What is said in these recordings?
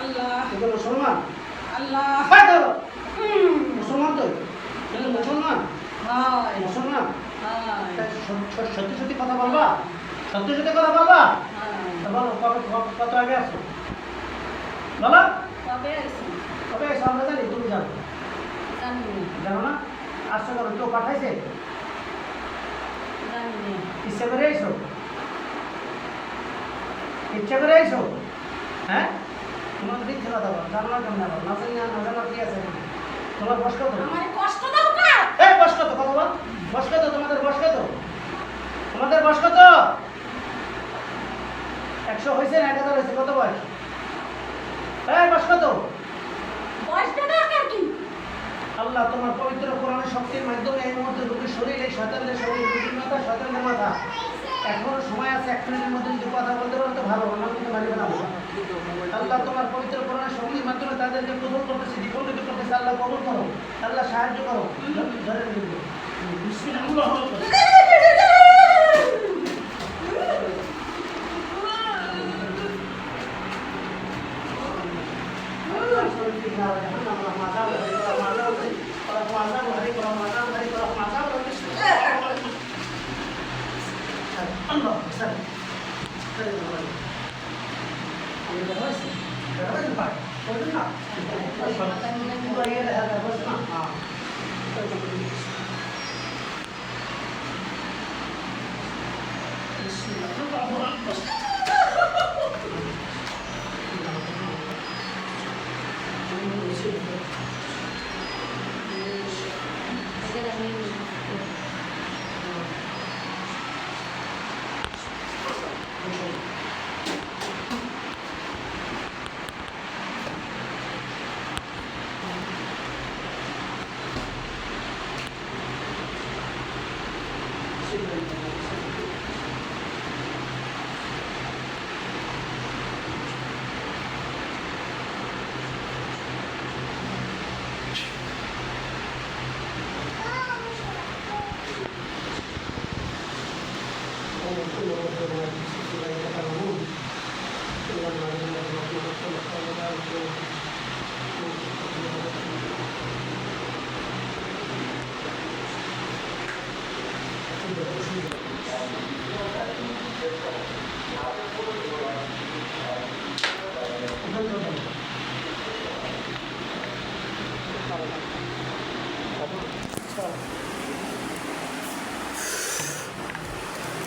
আল্লাহ। মুসলমান? আল্লাহ। হাই ধরো। মুসলমান তো? মুসলমান? হয় মুসলমান? হয় সত্যি সত্যি কথা বলবা? সত্যি সত্যি কথা বলবা? তা বলো কবে কত আগে আসো বলো। কবে আইছি? কবে এসো আমরা জানি তুমি জানো। না। জানো না? আসছো কেন? কেউ পাঠাইছে? ইচ্ছা করে এসো ইচ্ছা করে এসো হ্যাঁ? তোমার মিথ্যে কথা বল জানো কেমন বল না জানি না না কি আছে তোমার বয়স কত? আমার কষ্ট দাও কা! এই বয়স কত? কথা বল। বয়স কত? তোমাদের বয়স কত? তোমাদের বয়স কত? একশো হয়েছে না এক হাজার হয়েছে? কত বয়স? এই বয়স কত? বয়সটা দাও কা? কি আল্লাহ তোমার পবিত্র কোরআনের শক্তির মাধ্যমে এই মুহূর্তে রোগীর শরীর এই শয়তানদের শরীর মাথা শয়তানদের মাথা। এখনও সময় আছে এক মিনিটের মধ্যে যদি কথা বলতে পারো তো ভালো। না আল্লাহ তোমার পবিত্র কোরআনের শক্তির মাধ্যমে তাদেরকে কবুল করতেছি দ্বিখণ্ডিত করতেছি, আল্লাহ কবুল করো, আল্লাহ সাহায্য করো। ধরে নিবে 我给你发，我给你发，你作业在不在？我给你发啊。没事，我干活。ஆட்சி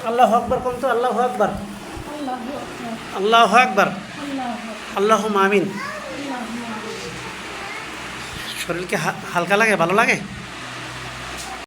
আল্লাহ আকবর কম তো আল্লাহ আকবর? আল্লাহ আকবর। আল্লাহ মামিন শরীরকে হালকা লাগে, ভালো লাগে?